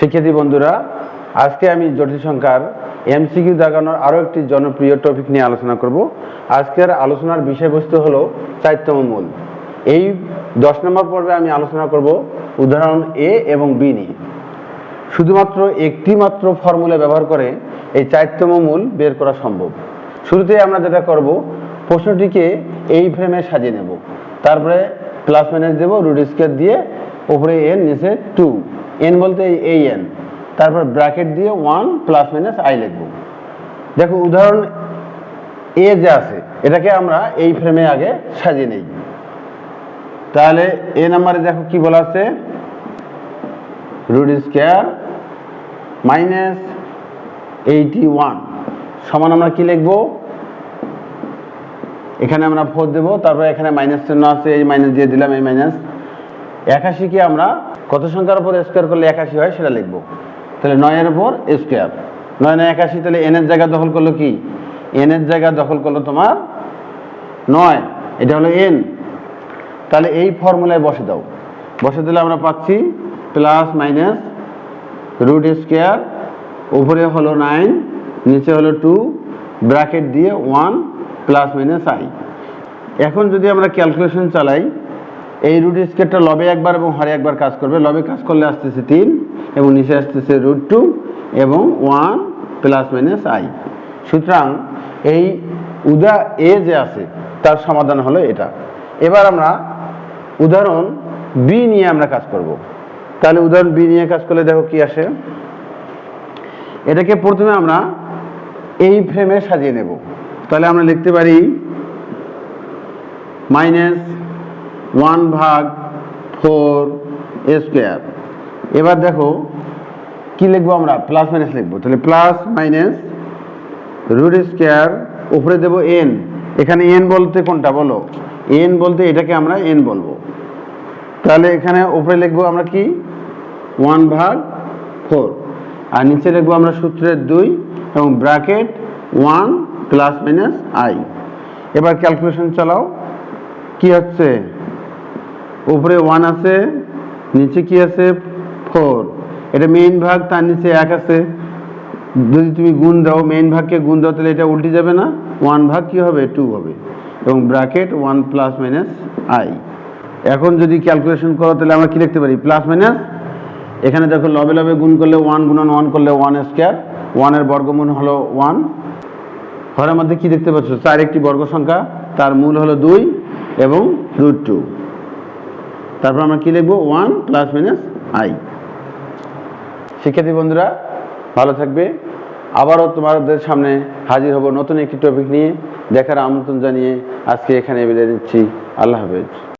শিক্ষার্থী বন্ধুরা, আজকে আমি জটিল সংখ্যার এমসিকিউ দাগানোর আরও একটি জনপ্রিয় টপিক নিয়ে আলোচনা করব। আজকের আলোচনার বিষয়বস্তু হলো চারতম মূল। এই দশ নম্বর পর্বে আমি আলোচনা করব উদাহরণ এ এবং বি নিয়ে। শুধুমাত্র একটি মাত্র ফর্মুলা ব্যবহার করে এই চারতম মূল বের করা সম্ভব। শুরুতে আমরা যেটা করব, প্রশ্নটিকে এই ফ্রেমে সাজিয়ে নেব। তারপরে প্লাস মাইনাস দেবো রুট স্কোয়ার দিয়ে উপরে এর নিচে টু এন বলতে এই এন তারপর ব্র্যাকেট দিয়ে ওয়ান প্লাস মাইনাস আই লিখব। দেখো উদাহরণ এ যে আছে, এটাকে আমরা এই ফ্রেমে আগে সাজিয়ে নেই। তাহলে এ নাম্বারে দেখো কি বলা আছে? Root square minus eighty one সমান আমরা কি লিখব? এখানে আমরা ফোর দেবো, তারপর এখানে মাইনাস চিহ্ন আছে, এই মাইনাস দিয়ে দিলাম, এই মাইনাস একাশিকে আমরা? কত সংখ্যার উপর স্কোয়ার করলে একাশি হয় সেটা লিখব। তাহলে নয়ের উপর স্কোয়ার নয় নয় একাশি, তাহলে এনের জায়গা দখল করল কি? এনের জায়গা দখল করল তোমার নয়। এটা হলো এন তাহলে এই ফর্মুলায় বসে দাও। বসে দিলে আমরা পাচ্ছি প্লাস মাইনাস রুট স্কোয়ার উপরে হলো নাইন নিচে হলো টু ব্র্যাকেট দিয়ে ওয়ান প্লাস মাইনাস আই এখন যদি আমরা ক্যালকুলেশন চালাই এই রুট স্কোয়ারটা লবে একবার এবং হরে একবার কাজ করবে। লবে কাজ করলে আসতেছে তিন এবং নিচে আসতেছে রুট টু এবং ওয়ান প্লাস মাইনাস আই সুতরাং এই উদা এ যে আছে, তার সমাধান হলো এটা। এবার আমরা উদাহরণ বি নিয়ে আমরা কাজ করব। তাহলে উদাহরণ বি নিয়ে কাজ করলে দেখো কি আসে? এটাকে প্রথমে আমরা এই ফ্রেমে সাজিয়ে নেব। তাহলে আমরা লিখতে পারি মাইনাস ওয়ান ভাগ ফোর স্কোয়ার। এবার দেখো, কি লিখব আমরা? প্লাস মাইনাস লিখব। তাহলে প্লাস মাইনাস রুট স্কোয়ার, উপরে দেবো এন এখানে এন বলতে কোনটা বলো? এন বলতে এটাকে আমরা এন বলব। তাহলে এখানে উপরে লিখব আমরা কি? ওয়ান ভাগ ফোর। আর নিচে লিখব আমরা সূত্রের দুই এবং bracket one plus minus i. এবার ক্যালকুলেশন চালাও। কি হচ্ছে? উপরে ওয়ান আছে, নিচে কি আছে? ফোর এটা মেইন ভাগ, তার নিচে এক আছে। যদি তুমি গুণ দাও মেইন ভাগকে গুণ দাও, তাহলে এটা উল্টে যাবে না? ওয়ান ভাগ কি হবে? টু হবে। এবং bracket one plus minus i এখন যদি ক্যালকুলেশন করো, তাহলে আমরা কি লিখতে পারি? প্লাস মাইনাস এখানে দেখো লবে লবে গুণ করলে ওয়ান গুণন ওয়ান করলে ওয়ান স্কোয়ার ওয়ানের বর্গমূল হলো ওয়ান ঘরের মধ্যে কি দেখতে পাচ্ছ? চার একটি বর্গ সংখ্যা, তার মূল হলো দুই এবং রুট টু তারপর আমরা কী লিখব? One plus minus i. শিক্ষার্থী বন্ধুরা, ভালো থাকবে। আবারও তোমাদের সামনে হাজির হব নতুন একটি টপিক নিয়ে। দেখার আমন্ত্রণ জানিয়ে আজকে এখানে বিদায় নিচ্ছি। আল্লাহ হাফেজ।